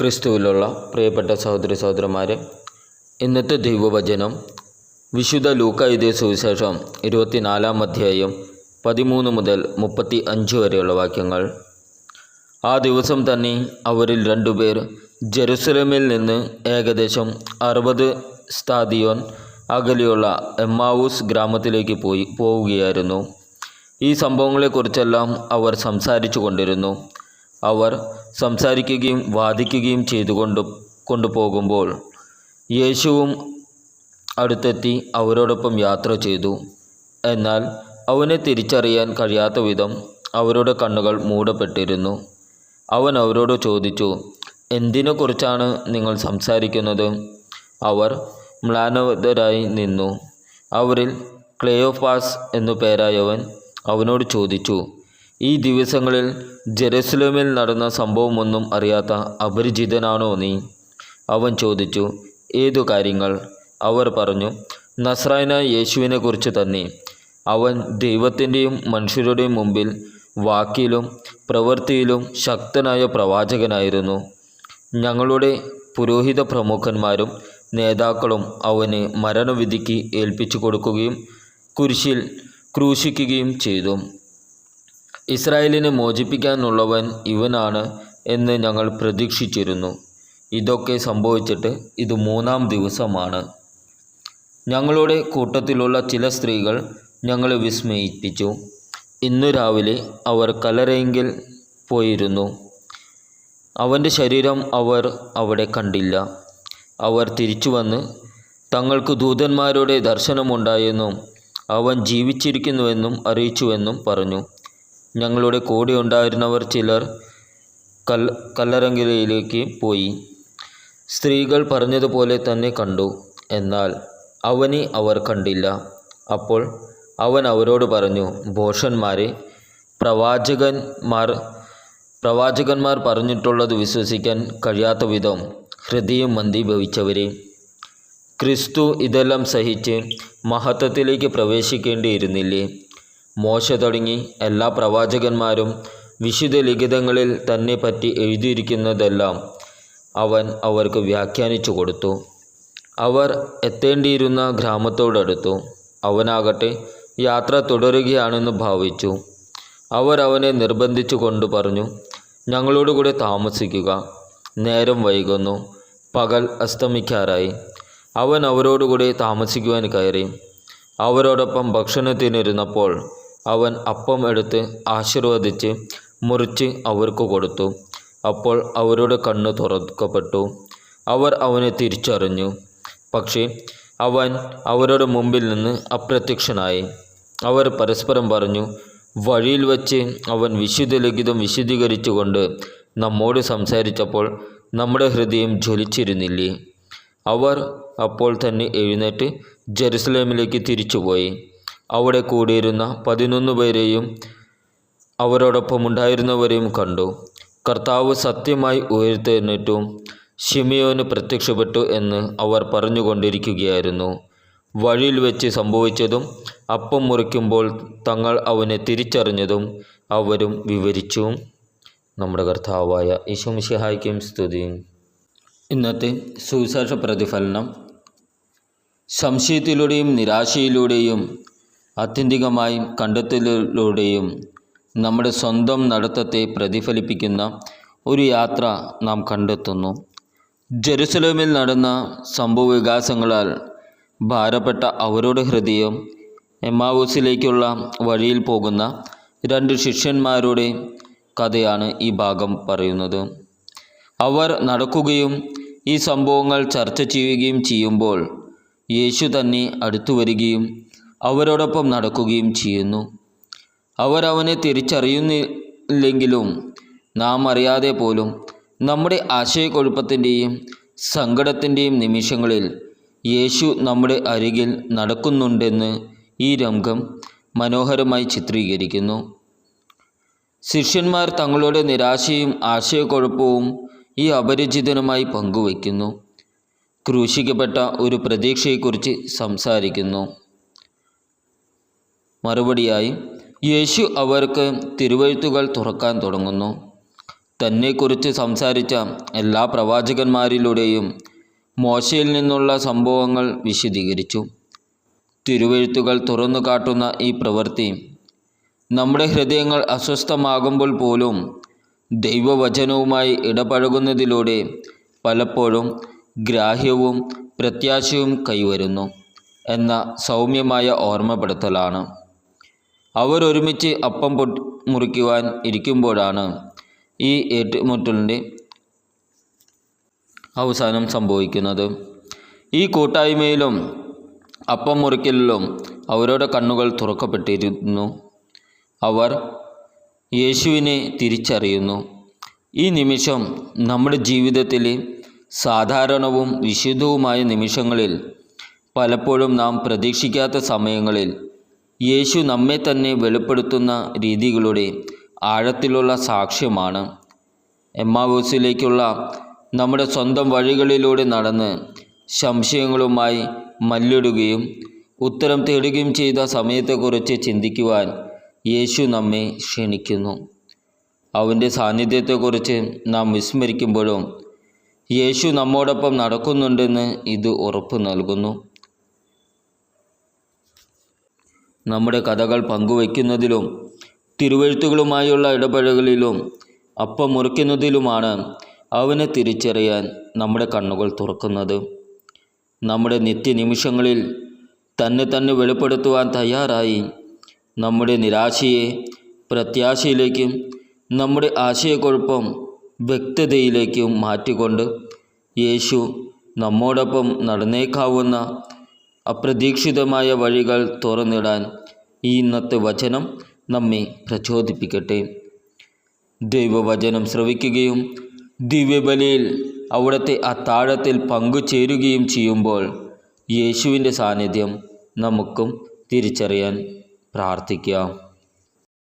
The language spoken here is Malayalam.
ക്രിസ്തുവിലുള്ള പ്രിയപ്പെട്ട സഹോദരി സഹോദരന്മാരെ ഇന്നത്തെ ദൈവവചനം വിശുദ്ധ ലൂക്ക എഴുതിയ സുവിശേഷം ഇരുപത്തിനാലാം അധ്യായം പതിമൂന്ന് മുതൽ മുപ്പത്തി അഞ്ച് വരെയുള്ള വാക്യങ്ങൾ. ആ ദിവസം തന്നെ അവരിൽ രണ്ടുപേർ ജെറുസലേമിൽ നിന്ന് ഏകദേശം അറുപത് സ്ഥാദിയോൻ അകലെയുള്ള എമ്മാവൂസ് ഗ്രാമത്തിലേക്ക് പോയി പോവുകയായിരുന്നു. ഈ സംഭവങ്ങളെക്കുറിച്ചെല്ലാം അവർ സംസാരിച്ചു കൊണ്ടിരുന്നു. അവർ സംസാരിക്കുകയും വാദിക്കുകയും ചെയ്തുകൊണ്ട് കൊണ്ടുപോകുമ്പോൾ യേശുവും അടുത്തെത്തി അവരോടൊപ്പം യാത്ര ചെയ്തു. എന്നാൽ അവനെ തിരിച്ചറിയാൻ കഴിയാത്ത വിധം അവരുടെ കണ്ണുകൾ മൂടപ്പെട്ടിരുന്നു. അവൻ അവരോട് ചോദിച്ചു എന്തിനെക്കുറിച്ചാണ് നിങ്ങൾ സംസാരിക്കുന്നത്? അവർ മ്ലാനവതരായി നിന്നു. അവരിൽ ക്ലെയോഫാസ് എന്നു പേരായവൻ അവനോട് ചോദിച്ചു ഈ ദിവസങ്ങളിൽ ജെറുസലേമിൽ നടന്ന സംഭവമൊന്നും അറിയാത്ത അപരിചിതനാണോ നീ? അവൻ ചോദിച്ചു ഏതു കാര്യങ്ങൾ? അവർ പറഞ്ഞു നസ്രായനായ യേശുവിനെക്കുറിച്ച് തന്നെ. അവൻ ദൈവത്തിന്റെയും മനുഷ്യരുടെയും മുമ്പിൽ വാക്കിലും പ്രവൃത്തിയിലും ശക്തനായ പ്രവാചകനായിരുന്നു. ഞങ്ങളുടെ പുരോഹിത പ്രമുഖന്മാരും നേതാക്കളും അവന് മരണവിധിക്ക് ഏൽപ്പിച്ചു കൊടുക്കുകയും കുരിശിൽ ക്രൂശിക്കുകയും ചെയ്തു. ഇസ്രായേലിനെ മോചിപ്പിക്കാനുള്ളവൻ ഇവനാണ് എന്ന് ഞങ്ങൾ പ്രതീക്ഷിച്ചിരുന്നു. ഇതൊക്കെ സംഭവിച്ചിട്ട് ഇത് മൂന്നാം ദിവസമാണ്. ഞങ്ങളുടെ കൂട്ടത്തിലുള്ള ചില സ്ത്രീകൾ ഞങ്ങളെ വിസ്മയിപ്പിച്ചു. ഇന്നു രാവിലെ അവർ കലരയെങ്കിൽ പോയിരുന്നു. അവന്റെ ശരീരം അവർ അവിടെ കണ്ടില്ല. അവർ തിരിച്ചു വന്ന് തങ്ങൾക്ക് ദൂതന്മാരുടെ ദർശനമുണ്ടായെന്നും അവൻ ജീവിച്ചിരിക്കുന്നുവെന്നും അറിയിച്ചുവെന്നും പറഞ്ഞു. ഞങ്ങളുടെ കൂടെ ഉണ്ടായിരുന്നവർ ചിലർ കൽ കല്ലറങ്കിലേക്ക് പോയി. സ്ത്രീകൾ പറഞ്ഞതുപോലെ തന്നെ കണ്ടു. എന്നാൽ അവനെ അവർ കണ്ടില്ല. അപ്പോൾ അവൻ അവരോട് പറഞ്ഞു ഭോഷന്മാരെ പ്രവാചകന്മാർ പ്രവാചകന്മാർ പറഞ്ഞിട്ടുള്ളത് വിശ്വസിക്കാൻ കഴിയാത്ത വിധം ഹൃദയം മന്ദീഭവിച്ചവരെ ക്രിസ്തു ഇതെല്ലാം സഹിച്ച് മഹത്വത്തിലേക്ക് പ്രവേശിക്കേണ്ടിയിരുന്നില്ലേ? മോശ തുടങ്ങി എല്ലാ പ്രവാചകന്മാരും വിശുദ്ധ ലിഖിതങ്ങളിൽ തന്നെ പറ്റി എഴുതിയിരിക്കുന്നതെല്ലാം അവൻ അവർക്ക് വ്യാഖ്യാനിച്ചു കൊടുത്തു. അവർ എത്തേണ്ടിയിരുന്ന ഗ്രാമത്തോടടുത്തു അവനാകട്ടെ യാത്ര തുടരുകയാണെന്ന് ഭാവിച്ചു. അവർ അവനെ നിർബന്ധിച്ചു കൊണ്ട് പറഞ്ഞു ഞങ്ങളോട് കൂടെ താമസിക്കുക. നേരം വൈകുന്നു. പകൽ അസ്തമിക്കാറായി. അവൻ അവരോടുകൂടി താമസിക്കുവാൻ കയറി. അവരോടൊപ്പം ഭക്ഷണത്തിനിരുന്നപ്പോൾ അവൻ അപ്പം എടുത്ത് ആശീർവദിച്ച് മുറിച്ച് അവർക്ക് കൊടുത്തു. അപ്പോൾ അവരുടെ കണ്ണ് തുറക്കപ്പെട്ടു. അവർ അവനെ തിരിച്ചറിഞ്ഞു. പക്ഷേ അവൻ അവരുടെ മുമ്പിൽ നിന്ന് അപ്രത്യക്ഷനായി. അവർ പരസ്പരം പറഞ്ഞു വഴിയിൽ വച്ച് അവൻ വിശുദ്ധ ലിഖിതം വിശദീകരിച്ചുകൊണ്ട് നമ്മോട് സംസാരിച്ചപ്പോൾ നമ്മുടെ ഹൃദയം ജ്വലിച്ചിരുന്നില്ലേ? അവർ അപ്പോൾ തന്നെ എഴുന്നേറ്റ് ജെറുസലേമിലേക്ക് തിരിച്ചുപോയി. അവിടെ കൂടിയിരുന്ന പതിനൊന്ന് പേരെയും അവരോടൊപ്പം ഉണ്ടായിരുന്നവരെയും കണ്ടു. കർത്താവ് സത്യമായി ഉയർത്തെഴുന്നേറ്റും ഷിമിയോന് പ്രത്യക്ഷപ്പെട്ടു എന്ന് അവർ പറഞ്ഞുകൊണ്ടിരിക്കുകയായിരുന്നു. വഴിയിൽ വെച്ച് സംഭവിച്ചതും അപ്പം മുറിക്കുമ്പോൾ തങ്ങൾ അവനെ തിരിച്ചറിഞ്ഞതും അവരും വിവരിച്ചു. നമ്മുടെ കർത്താവായ ഈശോമിഷിഹായ്ക്കും സ്തുതിയും. ഇന്നത്തെ സുവിശേഷ പ്രതിഫലനം സംശയത്തിലൂടെയും നിരാശയിലൂടെയും ആത്യന്തികമായും കണ്ടെത്തലിലൂടെയും നമ്മുടെ സ്വന്തം നടത്തത്തെ പ്രതിഫലിപ്പിക്കുന്ന ഒരു യാത്ര നാം കണ്ടെത്തുന്നു. ജെറുസലേമിൽ നടന്ന സംഭവവികാസങ്ങളാൽ ഭാരപ്പെട്ട അവരുടെ ഹൃദയം എമാവൂസിലേക്കുള്ള വഴിയിൽ പോകുന്ന രണ്ട് ശിഷ്യന്മാരുടെ കഥയാണ് ഈ ഭാഗം പറയുന്നത്. അവർ നടക്കുകയും ഈ സംഭവങ്ങൾ ചർച്ച ചെയ്യുകയും ചെയ്യുമ്പോൾ യേശു തന്നെ അടുത്തു വരികയും അവരോടൊപ്പം നടക്കുകയും ചെയ്യുന്നു. അവരവനെ തിരിച്ചറിയുന്നില്ലെങ്കിലും നാം അറിയാതെ പോലും നമ്മുടെ ആശയക്കുഴപ്പത്തിന്റെയും സങ്കടത്തിന്റെയും നിമിഷങ്ങളിൽ യേശു നമ്മുടെ അരികിൽ നടക്കുന്നുണ്ടെന്ന് ഈ രംഗം മനോഹരമായി ചിത്രീകരിക്കുന്നു. ശിഷ്യന്മാർ തങ്ങളുടെ നിരാശയും ആശയക്കുഴപ്പവും ഈ അപരിചിതനുമായി പങ്കുവയ്ക്കുന്നു. ക്രൂശിക്കപ്പെട്ട ഒരു പ്രതീക്ഷയെക്കുറിച്ച് സംസാരിക്കുന്നു. മറുപടിയായി യേശു അവർക്ക് തിരുവഴുത്തുകൾ തുറക്കാൻ തുടങ്ങുന്നു. തന്നെക്കുറിച്ച് സംസാരിച്ച എല്ലാ പ്രവാചകന്മാരിലൂടെയും മോശയിൽ നിന്നുള്ള സംഭവങ്ങൾ വിശദീകരിച്ചു. തിരുവഴുത്തുകൾ തുറന്നു കാട്ടുന്ന ഈ പ്രവൃത്തി നമ്മുടെ ഹൃദയങ്ങൾ അസ്വസ്ഥമാകുമ്പോൾ പോലും ദൈവവചനവുമായി ഇടപഴകുന്നതിലൂടെ പലപ്പോഴും ഗ്രാഹ്യവും പ്രത്യാശയും കൈവരുന്നു എന്ന സൗമ്യമായ ഓർമ്മപ്പെടുത്തലാണ്. അവർ ഒരുമിച്ച് അപ്പം പൊട്ടി മുറിക്കുവാൻ ഇരിക്കുമ്പോഴാണ് ഈ ഏറ്റുമുട്ടലിന്റെ അവസാനം സംഭവിക്കുന്നത്. ഈ കൂട്ടായ്മയിലും അപ്പം മുറിക്കലിലും അവരുടെ കണ്ണുകൾ തുറക്കപ്പെട്ടിരുന്നു. അവർ യേശുവിനെ തിരിച്ചറിയുന്നു. ഈ നിമിഷം നമ്മുടെ ജീവിതത്തിലെ സാധാരണവും വിശുദ്ധവുമായ നിമിഷങ്ങളിൽ പലപ്പോഴും നാം പ്രതീക്ഷിക്കാത്ത സമയങ്ങളിൽ യേശു നമ്മെ തന്നെ വെളിപ്പെടുത്തുന്ന രീതികളുടെ ആഴത്തിലുള്ള സാക്ഷ്യമാണ്. എമ്മാവൂസിലേക്കുള്ള നമ്മുടെ സ്വന്തം വഴികളിലൂടെ നടന്ന് സംശയങ്ങളുമായി മല്ലിടുകയും ഉത്തരം തേടുകയും ചെയ്ത സമയത്തെക്കുറിച്ച് ചിന്തിക്കുവാൻ യേശു നമ്മെ ക്ഷണിക്കുന്നു. അവന്റെ സാന്നിധ്യത്തെക്കുറിച്ച് നാം വിസ്മരിക്കുമ്പോഴും യേശു നമ്മോടൊപ്പം നടക്കുന്നുണ്ടെന്ന് ഇത് ഉറപ്പ് നൽകുന്നു. നമ്മുടെ കഥകൾ പങ്കുവയ്ക്കുന്നതിലും തിരുവഴുത്തുകളുമായുള്ള ഇടപഴകലിലും അപ്പം മുറിക്കുന്നതിലുമാണ് അവനെ തിരിച്ചറിയാൻ നമ്മുടെ കണ്ണുകൾ തുറക്കുന്നത്. നമ്മുടെ നിത്യനിമിഷങ്ങളിൽ തന്നെ തന്നെ വെളിപ്പെടുത്തുവാൻ തയ്യാറായി നമ്മുടെ നിരാശയെ പ്രത്യാശയിലേക്കും നമ്മുടെ ആശയക്കുഴപ്പം വ്യക്തതയിലേക്കും മാറ്റിക്കൊണ്ട് യേശു നമ്മോടൊപ്പം നടന്നേക്കാവുന്ന അപ്രതീക്ഷിതമായ വഴികൾ തുറന്നിടാൻ ഈ ഇന്നത്തെ വചനം നമ്മെ പ്രചോദിപ്പിക്കട്ടെ. ദൈവവചനം ശ്രവിക്കുകയും ദിവ്യബലിയിൽ അവിടുത്തെ അത്താഴത്തിൽ പങ്കുചേരുകയും ചെയ്യുമ്പോൾ യേശുവിന്റെ സാന്നിധ്യം നമുക്കും തിരിച്ചറിയാൻ പ്രാർത്ഥിക്കാം.